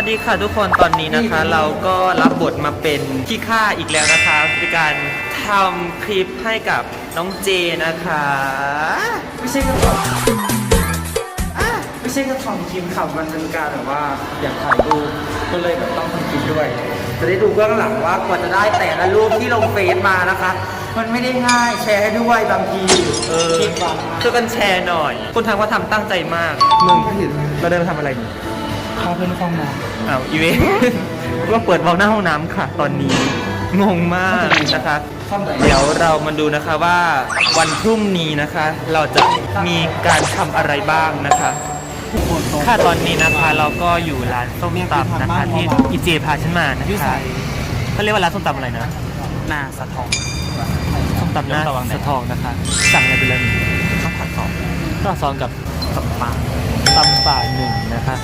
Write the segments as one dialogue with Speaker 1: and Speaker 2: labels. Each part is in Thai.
Speaker 1: วัสดีค่ะทุกคนตอนนี้นะคะ เราก็รับบทมาเป็นขี้ข้าอีกแล้วนะคะในการทำคลิปให้กับน้องเจนะคะ
Speaker 2: ไม่ใช่แค่ทำอะไม่ใช่แค่ทำคลิปขับมันเป็นการแบบว่าอยากถ่ายรูปก็เลยแบบต้องทำคลิปด้วย จะได้ดูเบื้องหลังว่ากว่าจะได้แต่ละรูปที่ลงเฟซมานะคะ มันไม่ได้ง่ายแชร์ให้ด้วยบางที
Speaker 1: เออ
Speaker 2: คิดหวังมาก
Speaker 1: ช่วยกันแชร์หน่อยคุณทางว่าทำตั้งใจมากมึงเราเดินมาทำอะไรนี่
Speaker 2: พาเพื่อนเข้ามา
Speaker 1: อ้าวอีเวนก็เปิดวอลหน้าห้องน้ำค่ะ ตอนนี้งงมากนะคะ
Speaker 2: เข้าไหน
Speaker 1: เดี๋ยวเรามาดูนะคะว่าวันพรุ่งนี้นะคะ เราจะมีการทำอะไรบ้างนะคะค่ะตอนนี้นะคะเราก็อยู่ร้านส้มตำนะคะที่อีเจพาฉันมานะคะเขาเรียกว่าร้านส้มตำอะไรนะ
Speaker 2: หน้าสะท้อน
Speaker 1: ส้มตำหน้าสะทองนะคะ สั่งอะไรไปเลย
Speaker 2: ข้าวผัดกรอบ
Speaker 1: ข้าวซองกับ
Speaker 2: กับปลา
Speaker 1: ตำป่าหนึ่งนะคะ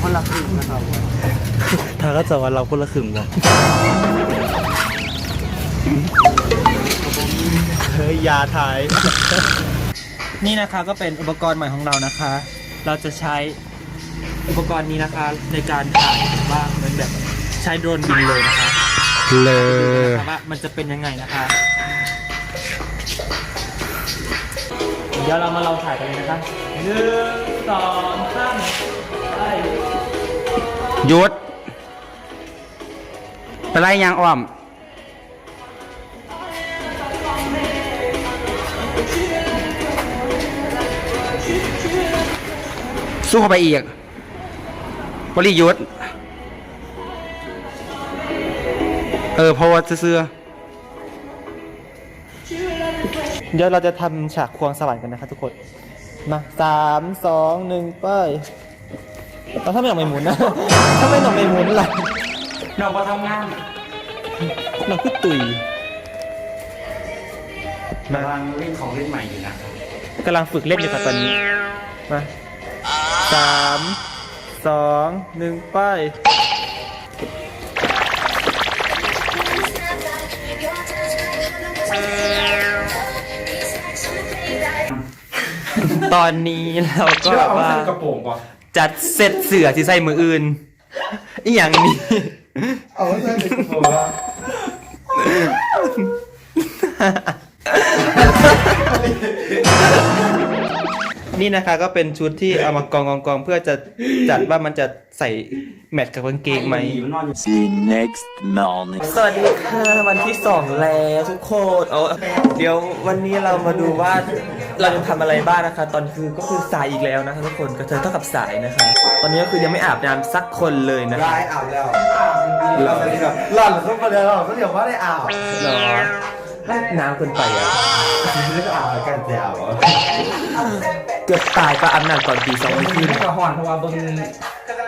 Speaker 2: คนละครึ่งนะครับ
Speaker 1: ทางก็จะว่าเราคนละครึ่งวะ ฮ้ยยาทาย นี่นะคะก็เป็นอุปกรณ์ใหม่ของเรานะคะ เราจะใช้อุปกรณ์นี้นะคะในการถ่ายแบบว่าเหมือนแบบใช้โดรนบินเลยนะคะ
Speaker 3: เล
Speaker 1: นะคะว่ามันจะเป็นยังไงนะคะ เดี๋ยวเรามาลองถ่ายกันเลยนะคะหนึ่งสองสามไป
Speaker 3: หยุดไปไล่ยางอ้อม สู้เข้าไปอีกบริยุทธ์เออเพราะว่าเสื้อ
Speaker 1: เดี๋ยวเราจะทำฉากควงสวรรค์กันนะคะทุกคน มาสามสองหนึ่งไปเราถ้าไม่หนอกไม่หมุนนะ ถ้าไม่หนอกไม่หมุนล่ะ
Speaker 2: เรามาทำงาน
Speaker 1: เราคือตุย
Speaker 2: กำลังเล่นของเล่นใหม่อยู่นะครับ
Speaker 1: กำลังฝึกเล่นอยู่ค่ะตอนนี้ มา สามสองหนึ่งไป ตอนนี้เราก็แบบว่า
Speaker 2: กระโปรงป่ะ
Speaker 1: จัดเซตเสือที่ใส่มืออื่น อีอย่างนี้
Speaker 2: เอาไว้ใส่กระโปรงว่า
Speaker 1: นี่นะคะก็เป็นชุดที่เอามากองกองกองเพื่อจะจัดว่ามันจะใส่แมทกับกางเกงไหม
Speaker 2: นอนอยู่
Speaker 1: สวัสดีค่ะวันที่สองแล้วทุกคนเอาเดี๋ยววันนี้เรามาดูว่าเราจะทำอะไรบ้างนะคะ ตอนคือก็คือสายอีกแล้วนะคะทุกคนก็เธอเท่ากับสายนะคะ ตอนนี้ก็คือยังไม่อาบน้ำสักคนเลยนะคะ
Speaker 2: ร้ายอาบแล้วเราจะแบบหล่อนขึ้นมาเลยหล่อนก็เดี๋ยวว่าได้อาบ
Speaker 1: เหรอน้ำเกินไปอะ
Speaker 2: ไม่ก็อาบแล้วกันแต่อาบ
Speaker 1: เกือบตายก็อาบน้ำก่อนตีสอง
Speaker 2: บาง
Speaker 1: ไม่
Speaker 2: ที
Speaker 1: ขึ้น
Speaker 2: ไม่กระห่อนเพราะว่าบน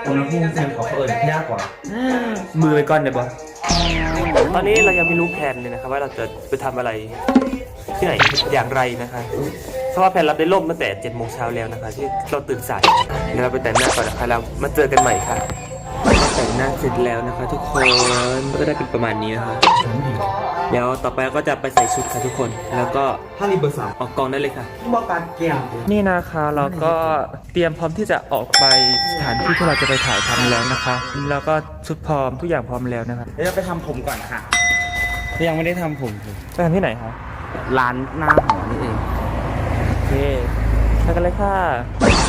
Speaker 2: อุณหภูมิเสียงเขาเอิญยากกว่า
Speaker 1: มือไปก่อนเดี๋ยวบอตอนนี้เรายังไม่รู้แผนเลยนะครับ ว่าเราจะไปทำอะไรที่ไหนอย่างไรนะคะเพราะว่าแผนเราได้ล่มตั้งแต่7จ็ดโมงเช้าแล้วนะคะ ที่เราตื่นสายเดี๋ยวเราไปแต่งหน้าก่อนนะคะแล้วมาเจอกันใหม่ค่ะแต่งหน้าเสร็จแล้วนะคะ ทุกคนก็ได้เป็นประมาณนี้นะคะ เดี๋ยวต่อไปก็จะไปใส่ชุดค่ะทุกคน แล้วก็
Speaker 2: ถ้ารีเบอร์สาม
Speaker 1: ออกกองได้เลยค่ะ
Speaker 2: บอกการเกี่ยว
Speaker 1: นี่นะคะเราก็เตรียมพร้อมที่จะออกไปสถานที่ที่เราจะไปถ่ายทำแล้วนะคะ แล้วก็ชุดพร้อมทุกอย่างพร้อมแล้วนะคะ
Speaker 2: เดี๋ยวไปทำผมก่อนค่ะ ยังไม่ได้ทำผมเลย
Speaker 1: ไปทำที่ไหนคะ
Speaker 2: ร้านหน้าหอนี่เอง
Speaker 1: โอเคไปกันเลยค่ะ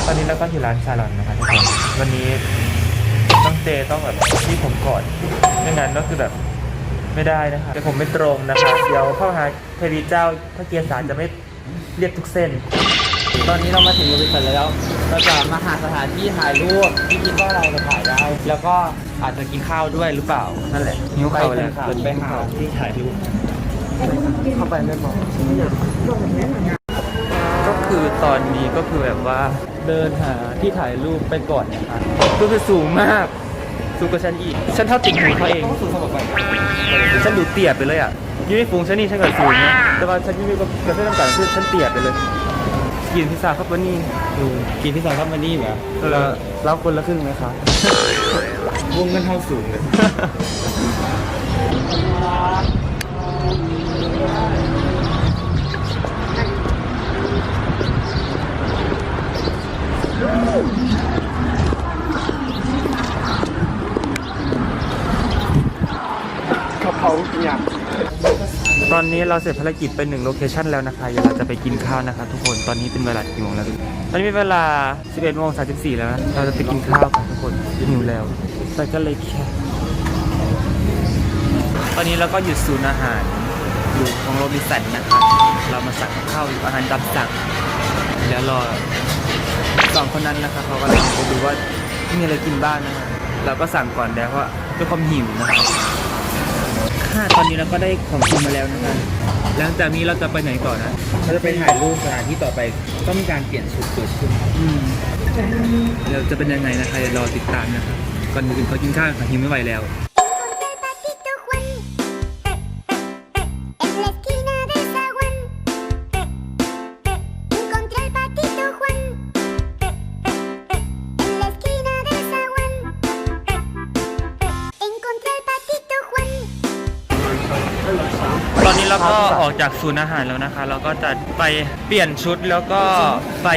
Speaker 1: ตอนนี้เราก็อยู่ร้านชาลอนนะคะทุกคนวันนี้ต้องเจต้องแบบที่ผมก่อนไม่งั้นก็คือแบบ ไม่ได้นะคะแต่ผมไม่ตรงนะคะเดี๋ยวเข้าหาเทรีเจ้าพระเกียรติสารจะไม่เรียกทุกเส้น
Speaker 2: ตอนนี้เรามาถึงบริษัทแล้ว เราจะมาหาสถานที่ถ่ายรูปที่คิดว่าเราจะถ่ายได้ แล้วก็อาจจะกินข้าวด้วยหรือเปล่า นั่นแหละ
Speaker 1: หิวข้าวแล้ว
Speaker 2: ไปไปหาที่ถ่ายรูป
Speaker 1: เข้าไปไม่มองก็คือตอนนี้ก็คือแบบว่าเดินหาที่ถ่ายรูปไปก่อนนะคะก็คือสูงมาก สูงกว่าฉันอีก ฉันเท่าติ่งหูเขาเอง
Speaker 2: สูงสมบัติ
Speaker 1: ฉันดูเตี้ยไปเลยอะยูนิฟูงฉันนี่ฉันก็สูงนะ แต่ว่าฉันยูนิก็กระเทือนน้ำกันคือฉันเตียดไปเลย กินพิซซ่าครับวันนี้
Speaker 2: ดูกินพิซซ่าครับวันนี้แบบ
Speaker 1: เออรับคนละครึ่งไหมคะ
Speaker 2: วงเงินเท่าสูงเลย
Speaker 1: นี้เราเสร็จภารกิจไปหนึ่งโลเคชันแล้วนะคะเดี๋ยวเราจะไปกินข้าวนะคะทุกคนตอนนี้เป็นเวลากี่โมงแล้วตอนนี้เป็นเวลา 11โมง34 แล้วนะเราจะไปกินข้าวค่ะทุกคนหิวแล้วไปกันเลยค่ะตอนนี้เราก็หยุดศูนย์อาหารอยู่ของโรบินสันนะคะเรามาสั่งข้าวอาหารตามสั่งแล้วรอสองคนนั้นนะคะเขากำลังไปดูว่ามีอะไรกินบ้างนะคะเราก็สั่งก่อนแล้วเพราะว่าด้วยความหิวนะคะ ค่ะตอนนี้เราก็ได้ของกินมาแล้วนะคะหลังจากนี้เราจะไปไหนก่อนนะ
Speaker 2: เราจะไปถ่ายรูปสถานที่ต่อไปต้องมีการเปลี่ยนชุดเกิดขึ้น
Speaker 1: อืมเดี๋ยวจะเป็นยังไงนะคะเดี๋ยวรอติดตามนะคะก่อนอื่นขอกินข้าวค่ะหิวไม่ไหวแล้ว ก็ออกจากศูนย์อาหารแล้วนะคะ เราก็จะไปเปลี่ยนชุดแล้วก็ไป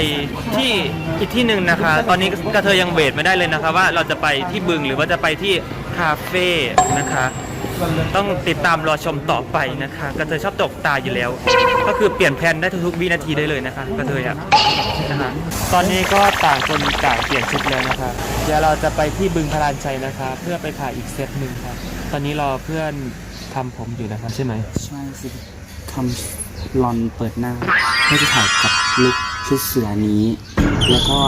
Speaker 1: ที่อีกที่หนึ่งนะคะ ตอนนี้กระเทยยังเวทไม่ได้เลยนะคะ ว่าเราจะไปที่บึงหรือว่าจะไปที่คาเฟ่นะคะ ต้องติดตามรอชมต่อไปนะคะ กระเทยชอบตกตาอยู่แล้ว ก็คือเปลี่ยนแผนได้ทุกๆวินาทีได้เลยนะคะ กระเทยอะนะคะตอนนี้ก็ต่างคนต่างเปลี่ยนชุดแล้วนะคะ เดี๋ยวเราจะไปที่บึงพลานชัยนะคะ เพื่อไปถ่ายอีกเซตหนึ่งครับตอนนี้รอเพื่อน ทำผมอยู่นะครับใช่ไหม
Speaker 4: ใช่สิทำลอนเปิดหน้าเพื่อจะถ่ายกับลุคชุดเสือนี้ แล้วก็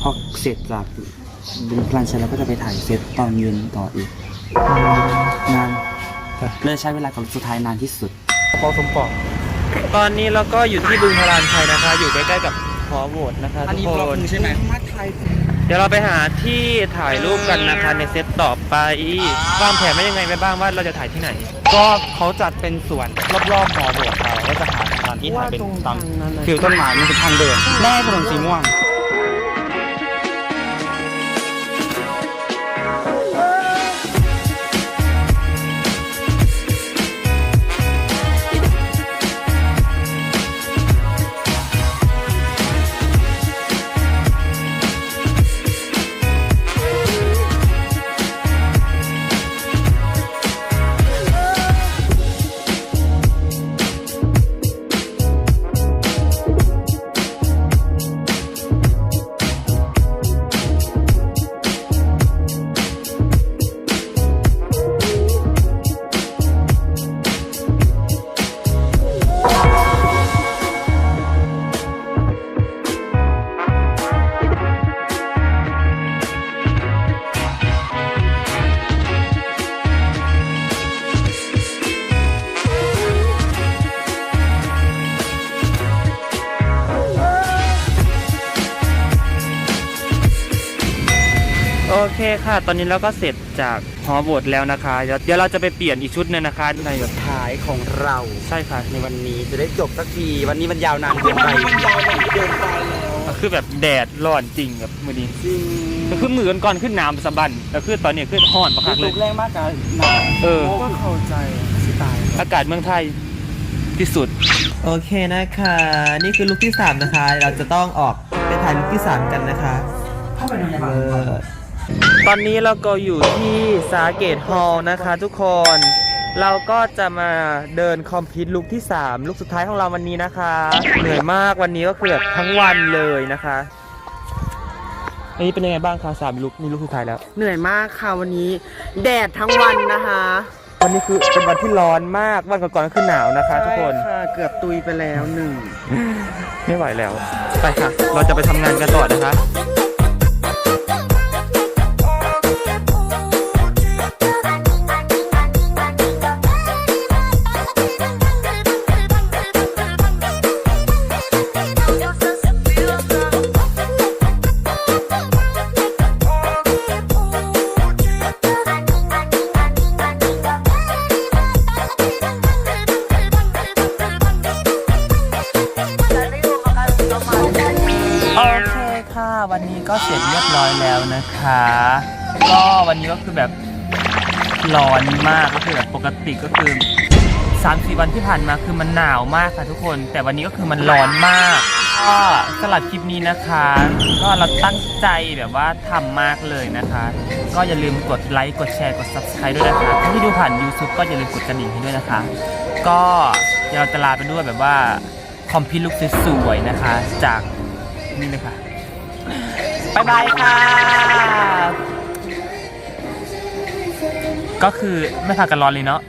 Speaker 4: พอเสร็จจากบุญพลันชัยเราก็จะไปถ่ายเซตตอนเย็นต่ออีกนานเลยใช้เวลากับสุดท้ายนานที่สุด
Speaker 1: พอสมปองตอนนี้เราก็อยู่ที่บึงพลานชัยนะคะ อยู่ใกล้ๆกับหอโหวตนะคะทุกคน
Speaker 4: ใช่ไหม
Speaker 1: เดี๋ยวเราไปหาที่ถ่ายรูปกันนะคะในเซตต่อไปวางแผนไว้ยังไงไปบ้างว่าเราจะถ่ายที่ไหน
Speaker 4: ก็เขาจัดเป็นสวนรอบๆหอโบสถ์เราก็จะหาสถานที่ถ่ายเป็นตามฟิวต้นไม้มันเป็นทางเดินแน่ถนนสีม่วง
Speaker 1: เคค่ะ ตอนนี้เราก็เสร็จจากหอโหวตแล้วนะคะเดี๋ยวเดี๋ยวเราจะไปเปลี่ยนอีกชุดหนึงนะคะใน
Speaker 4: ท้ายของเรา
Speaker 1: ใช่ค่ะ
Speaker 4: ในวันนี้จะได้จบสักที วันนี้มันยาวนานเกินไป
Speaker 1: ก็คือแบบแดดร้อนจริงแบบมือนี้ก็คือมือก่อนๆขึ้นน้ำสะบันแล้วคือตอนนี้ขึ้นห้อนประคักเล
Speaker 4: ลุ
Speaker 1: ย
Speaker 4: กแรงมากกันหนาว
Speaker 1: เออ
Speaker 4: ก็เข้าใจสไตล์
Speaker 1: อากาศเมืองไทยที่สุด
Speaker 5: โอเคนะคะ นี่คือลุคที่ 3 นะคะ เราจะต้องออกไปถ่ายลุคที่ 3 กันนะคะเออ
Speaker 1: ตอนนี้เราก็อยู่ที่สาเกตฮอลล์นะคะทุกคน เราก็จะมาเดินคอมพิวต์ลุกที่ 3 ลุกสุดท้ายของเราวันนี้นะคะ เหนื่อยมากวันนี้ก็คือแบบทั้งวันเลยนะคะ อันนี้เป็นยังไงบ้างคะสามลุกนี่ลุกสุดท้ายแล้ว
Speaker 6: เหนื่อยมากค่ะวันนี้ แดดทั้งวันนะคะ
Speaker 1: วันนี้คือเป็นวันที่ร้อนมากวันก่อนๆก็คือหนาวนะคะ ทุกคน
Speaker 6: ใช่ค่ะเกือบตุยไปแล้วหนึ่ง
Speaker 1: ไม่ไหวแล้ว ไปค่ะ เราจะไปทำงานกันต่อนะคะ นี้ก็คือแบบร้อนมากก็คือแบบปกติก็คือสามสี่วันที่ผ่านมาคือมันหนาวมากค่ะทุกคน แต่วันนี้ก็คือมันร้อนมากก็สลับคลิปนี้นะคะ ก็เราตั้งใจแบบว่าทำมากเลยนะคะ ก็อย่าลืมกดไลค์กดแชร์กด subscribe ด้วยนะคะถ้าที่ดูผ่าน YouTube ก็อย่าลืมกดกระดิ่งให้ด้วยนะคะ ก็เดี๋ยวเราจะลาไปด้วยแบบว่าคอมพิวลุกสวยๆนะคะ จากนี่เลยค่ะบายบายค่ะ ก็คือไม่พากันร้อนเลยเนาะ